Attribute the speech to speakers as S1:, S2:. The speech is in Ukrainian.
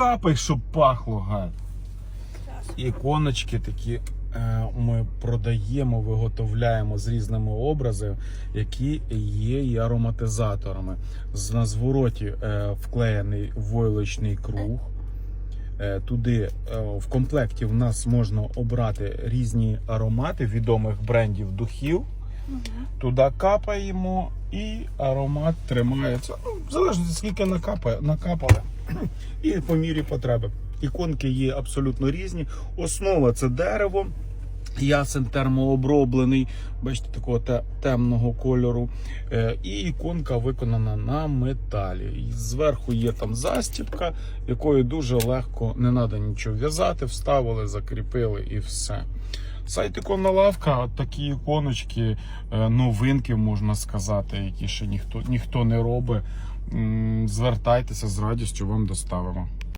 S1: капай, щоб пахло, гад. Іконочки такі е, ми продаємо, виготовляємо з різними образами, які є і ароматизаторами. На звороті е, вклеєний войлочний круг. Е, Туди в комплекті в нас можна обрати різні аромати відомих брендів духів. Туди капаємо і аромат тримається. Ну, в залежності скільки накапає, накапали. І по мірі потреби. Іконки є абсолютно різні. Основа це дерево. Ясен термооброблений, бачите, такого темного кольору. Е, І іконка виконана на металі. Зверху є там застібка, якою дуже легко не треба нічого в'язати, вставили, закріпили і все. Сайт іконна лавка, такі іконочки, е, новинки, можна сказати, які ще ніхто, ніхто не робить. Звертайтеся з радістю, вам доставимо.